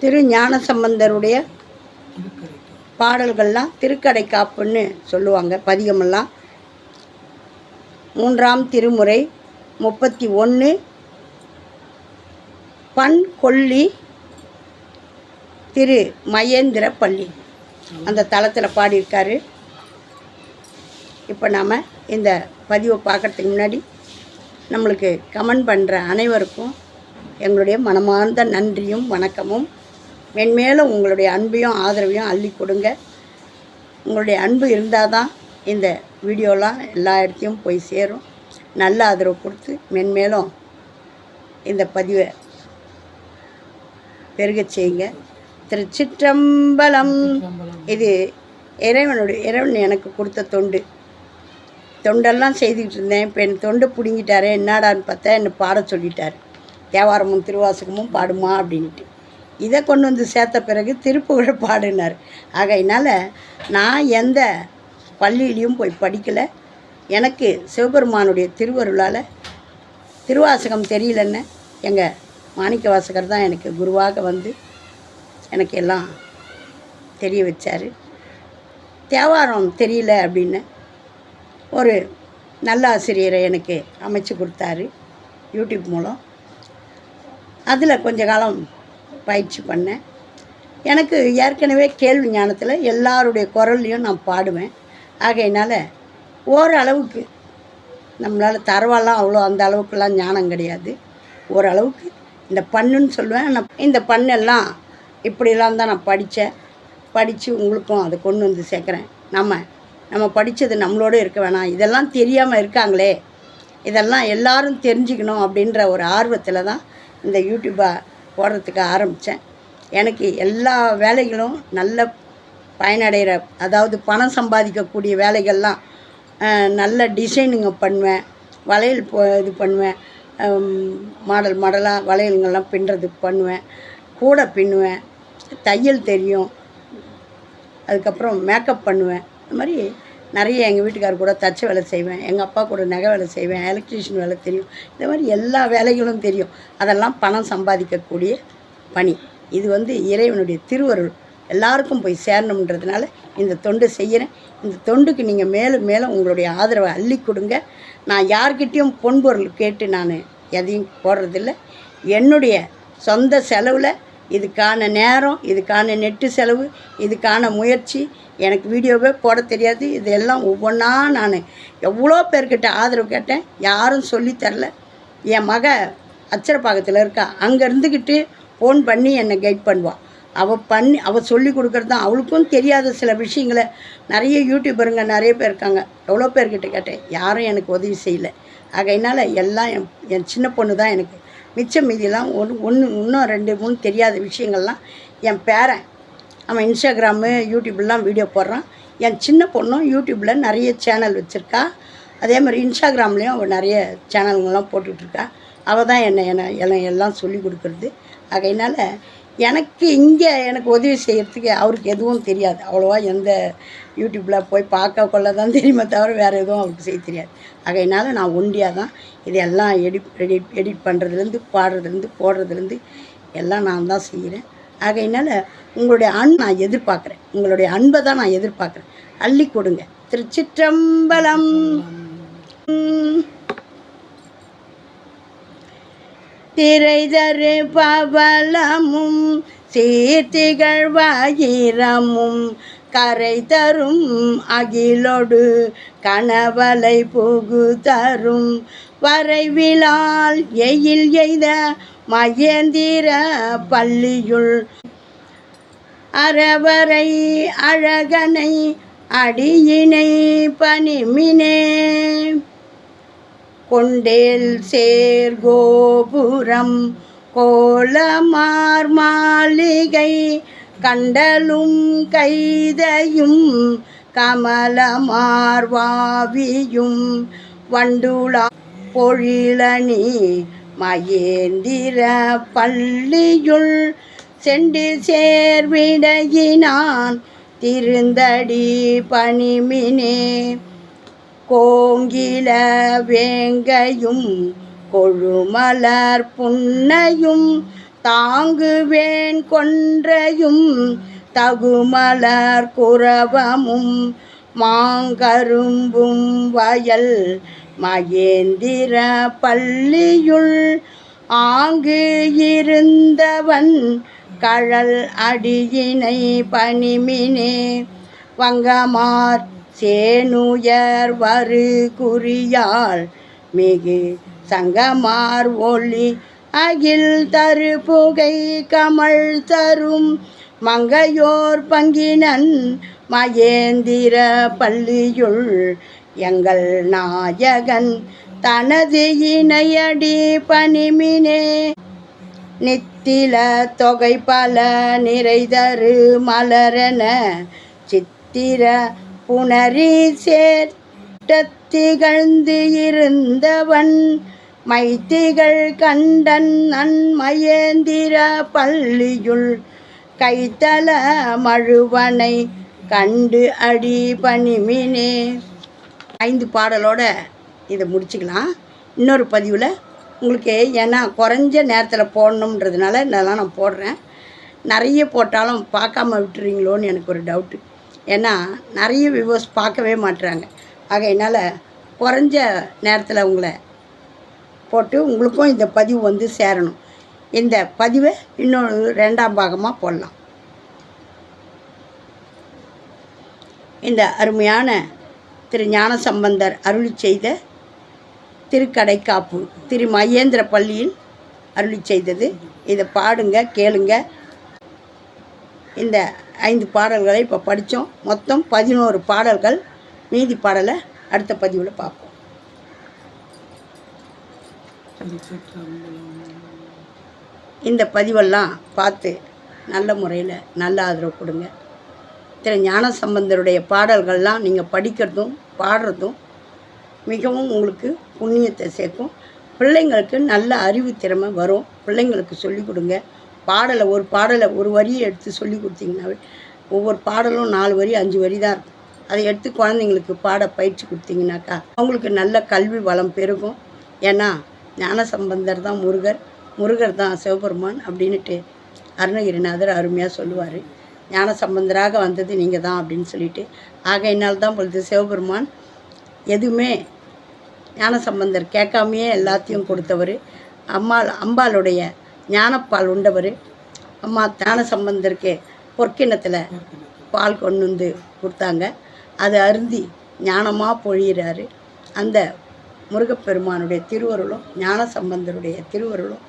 திரு ஞான சம்பந்தருடைய பாடல்கள்லாம் திருக்கடை காப்புன்னு சொல்லுவாங்க பதிகமெல்லாம். மூன்றாம் திருமுறை முப்பத்தி ஒன்று பண் கொல்லி திரு மகேந்திர பள்ளி அந்த தளத்தில் பாடியிருக்காரு. இப்போ நாம் இந்த பதிவை பார்க்குறதுக்கு முன்னாடி நம்மளுக்கு கமெண்ட் பண்ணுற அனைவருக்கும் எங்களுடைய மனமார்ந்த நன்றியும் வணக்கமும். மென்மேலும் உங்களுடைய அன்பையும் ஆதரவையும் அள்ளி கொடுங்க. உங்களுடைய அன்பு இருந்தால் தான் இந்த வீடியோலாம் எல்லா இடத்தையும் போய் சேரும். நல்ல ஆதரவு கொடுத்து மென்மேலும் இந்த பதிவை பெருகச் செய்யுங்க. திருச்சிற்றம்பலம். இது இறைவனுடைய இறைவன் எனக்கு கொடுத்த தொண்டு. தொண்டெல்லாம் செய்துக்கிட்டு இருந்தேன். இப்போ என் தொண்டை பிடுங்கிட்டாரே என்னடான்னு பார்த்தா என்னை பாட சொல்லிட்டார். தேவாரமும் திருவாசகமும் பாடுமா அப்படின்ட்டு. இதை கொண்டு வந்து சேர்த்த பிறகு திருப்புகழ் பாடினார். ஆகையினால் நான் எந்த பள்ளியிலையும் போய் படிக்கலை. எனக்கு சிவபெருமானுடைய திருவருளால் திருவாசகம் தெரியலன்னு எங்கள் மாணிக்க வாசகர் தான் எனக்கு குருவாக வந்து எனக்கு எல்லாம் தெரிய வச்சார். தேவாரம் தெரியல அப்படின்னு ஒரு நல்ல ஆசிரியரை எனக்கு அமைச்சு கொடுத்தாரு யூடியூப் மூலம். அதில் கொஞ்ச காலம் பயிற்சி பண்ணேன். எனக்கு ஏற்கனவே கேள்வி ஞானத்தில் எல்லாருடைய குரல்லையும் நான் பாடுவேன். ஆகையினால் ஓரளவுக்கு நம்மளால் தரவாலாம் அவ்வளோ அந்த அளவுக்குலாம் ஞானம் கிடையாது. ஓரளவுக்கு இந்த பண்ணுன்னு சொல்லுவேன். நான் இந்த பண்ணெல்லாம் இப்படிலாம் தான் நான் படித்தேன். படித்து உங்களுக்கும் அதை கொண்டு வந்து சேர்க்குறேன். நம்ம நம்ம படித்தது நம்மளோட இருக்க வேணாம். இதெல்லாம் தெரியாமல் இருக்காங்களே. இதெல்லாம் எல்லாரும் தெரிஞ்சுக்கணும் அப்படின்ற ஒரு ஆர்வத்தில் தான் இந்த யூடியூப்பை போடுறதுக்கு ஆரம்பித்தேன். எனக்கு எல்லா வேலைகளும் நல்ல பயனடைகிற அதாவது பணம் சம்பாதிக்கக்கூடிய வேலைகள்லாம் நல்ல டிசைனுங்க பண்ணுவேன் வளையல் போ இது பண்ணுவேன் மாடல் மாடலாக வளையல்கள்லாம் பின்னுறது பண்ணுவேன் கூடை பின்னுவேன் தையல் தெரியும் அதுக்கப்புறம் மேக்கப் பண்ணுவேன் இந்த மாதிரி நிறைய எங்கள் வீட்டுக்காரர் கூட தச்ச வேலை செய்வேன் எங்கள் அப்பா கூட நகை வேலை செய்வேன் எலக்ட்ரீஷியன் வேலை தெரியும். இந்த மாதிரி எல்லா வேலைகளும் தெரியும். அதெல்லாம் பணம் சம்பாதிக்கக்கூடிய பணி. இது வந்து இறைவனுடைய திருவருள். எல்லாருக்கும் போய் சேரணுன்றதுனால இந்த தொண்டு செய்கிறேன் இந்த தொண்டுக்கு நீங்கள் மேலும் மேலும் உங்களுடைய ஆதரவை அள்ளி கொடுங்க. நான் யார்கிட்டேயும் பொன்பொருள் கேட்டு நான் எதையும் போடுறதில்ல. என்னுடைய சொந்த செலவில் இதுக்கான நேரம் இதுக்கான நெட்டு செலவு இதுக்கான முயற்சி. எனக்கு வீடியோவே போட தெரியாது. இதெல்லாம் ஒவ்வொன்றா நான் எவ்வளோ பேர்கிட்ட ஆதரவு கேட்டேன். யாரும் சொல்லித்தரல என் மக அச்சரப்பாக்கத்தில் இருக்கா. அங்கே இருந்துக்கிட்டு ஃபோன் பண்ணி என்னை கைட் பண்ணுவாள் அவள் பண்ணி அவள் சொல்லி கொடுக்குறது தான். அவளுக்கும் தெரியாத சில விஷயங்களை நிறைய யூடியூபருங்க நிறைய பேர் இருக்காங்க. எவ்வளோ பேர்கிட்ட கேட்டேன். யாரும் எனக்கு உதவி செய்யலை. ஆகையினால் எல்லாம் என் என் சின்ன பொண்ணு தான் எனக்கு மிச்சம் மீதிலாம் ஒன்று ஒன்று இன்னும் ரெண்டு மூணு தெரியாத விஷயங்கள்லாம் என் பேரன் அவன் இன்ஸ்டாகிராமு யூடியூப்லாம் வீடியோ போடுறான். என் சின்ன பொண்ணும் யூடியூப்பில் நிறைய சேனல் வச்சுருக்கா. அதே மாதிரி இன்ஸ்டாகிராம்லேயும் அவள் நிறைய சேனல்கள்லாம் போட்டுட்ருக்கா அவள் தான் என்னை என்னை என்னை எல்லாம் சொல்லி கொடுக்குறது. ஆகையினால் எனக்கு இங்கே எனக்கு உதவி செய்கிறதுக்கு அவருக்கு எதுவும் தெரியாது. அவ்வளோவா எந்த யூடியூப்பில் போய் பார்க்க கொள்ள தான் தெரியுமே தவிர வேறு எதுவும் அவருக்கு செய்ய தெரியாது. ஆகையினால நான் ஒண்டியாக தான் இதெல்லாம் எடிட் எடிட் எடிட் பண்ணுறதுலேருந்து பாடுறதுலேருந்து போடுறதுலேருந்து எல்லாம் நான் தான் செய்கிறேன் ஆகையினால உங்களுடைய அன்பை நான் எதிர்பார்க்குறேன். உங்களுடைய அன்பை தான் நான் எதிர்பார்க்குறேன். அள்ளி கொடுங்க. திருச்சிற்றம்பலம். திரைதரு பவளமும் சீர்த்திகள் வாயிரமும் கரை தரும் அகிலொடு கணவலை புகு தரும். வரைவிலால் எயில் எய்த மயந்திர பள்ளியுள் அறவரை அழகனை அடியினை பணிமினே. கொண்டேல் சேர் கோபுரம் கோலமார் மாளிகை கண்டலும் கைதையும் கமலமார்வாவியும் வண்டுலா பொழிலணி மகேந்திர பள்ளியுள் சென்று சேர்விடையினான் திருந்தடி பணிமினே. கோங்கில வேங்கையும் கொழுமலர் புன்னையும் தாங்குவேன் கொன்றையும் தகுமலர் குரவமும் மாங்கரும்பும் வயல் மகேந்திர பள்ளியுள் ஆங்கு இருந்தவன் கழல் அடியினை பணிமினே வங்கமார் சேனுயர் வரு குறியால் மிகு சங்கமார் ஒளி அகில் தரு புகை கமல் தரும் மங்கையோர் பங்கினன் மகேந்திர பள்ளியுள் எங்கள் நாயகன் தனது இணையடி பணிமினே. நித்தில தொகை பல நிறைதரு மலரென சித்திர புணரி சேர்த்திகழ்ந்து இருந்தவன் மைத்திகள் கண்டன் நன்மயேந்திர பள்ளியுள் கைத்தல மழுவனை கண்டு அடி பணிமினே. ஐந்து பாடலோட இதை முடிச்சுக்கலாம். இன்னொரு பதிவில் உங்களுக்கு ஏன்னா குறைஞ்ச நேரத்தில் போடணுன்றதுனால இதெல்லாம் நான் போடுறேன். நிறைய போட்டாலும் பார்க்காம விட்டுறீங்களோன்னு எனக்கு ஒரு டவுட்டு ஏன்னா நிறைய வியூவர்ஸ் பார்க்கவே மாட்டுறாங்க ஆக என்னால் குறைஞ்ச நேரத்தில் உங்களை போட்டு உங்களுக்கும் இந்த பதிவு வந்து சேரணும். இந்த பதிவை இன்னொரு ரெண்டாம் பாகமாக போடலாம். இந்த அருமையான திரு ஞானசம்பந்தர் அருளி செய்த திருக்கடைக்காப்பு திரு மகேந்திர பள்ளியில் அருளி செய்தது. இதை பாடுங்க கேளுங்க. இந்த ஐந்து பாடல்களை இப்போ படித்தோம் மொத்தம் பதினோரு பாடல்கள். மீதி பாடலை அடுத்த பதிவில் பார்ப்போம். இந்த பதிவெல்லாம் பார்த்து நல்ல முறையில் நல்ல ஆதரவு கொடுங்க. திரு ஞானசம்பந்தருடைய பாடல்கள்லாம் நீங்கள் படிக்கிறதும் பாடுறதும் மிகவும் உங்களுக்கு புண்ணியத்தை சேர்க்கும். பிள்ளைங்களுக்கு நல்ல அறிவு திறமை வரும். பிள்ளைங்களுக்கு சொல்லிக் கொடுங்க. பாடலை ஒரு பாடலை ஒரு வரியை எடுத்து சொல்லி கொடுத்தீங்கன்னாவே ஒவ்வொரு பாடலும் நாலு வரி அஞ்சு வரி தான் இருக்கும். அதை எடுத்து குழந்தைங்களுக்கு பாட பயிற்சி கொடுத்தீங்கன்னாக்கா அவங்களுக்கு நல்ல கல்வி வளம் பெருகும். ஏன்னா ஞானசம்பந்தர் தான் முருகர் முருகர் தான் சிவபெருமான் அப்படின்ட்டு அருணகிரிநாதர் அருமையாக சொல்லுவார். ஞான சம்பந்தராக வந்தது நீங்கள் தான் அப்படின்னு சொல்லிட்டு. ஆகையினால் தான் பொழுது சிவபெருமான் எதுவுமே ஞான சம்பந்தர் கேட்காமையே எல்லாத்தையும் கொடுத்தவர். அம்மாள் அம்பாளுடைய ஞானப்பால் உண்டவர். அம்மா ஞானசம்பந்தருக்கு பொற்கிணத்தில் பால் கொண்டு வந்து கொடுத்தாங்க. அதை அருந்தி ஞானமாக பொழியிறாரு. அந்த முருகப்பெருமானுடைய திருவருளும் ஞானசம்பந்தருடைய திருவருளும்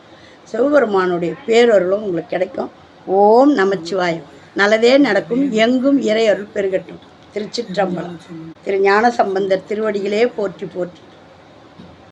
சிவபெருமானுடைய பேரருளும் உங்களுக்கு கிடைக்கும். ஓம் நமச்சிவாயம். நல்லதே நடக்கும். எங்கும் இறை அருள் பெருகட்டும். திருச்சிற்றம்பலம். திரு ஞானசம்பந்தர் திருவடிகளே போற்றி போற்றி.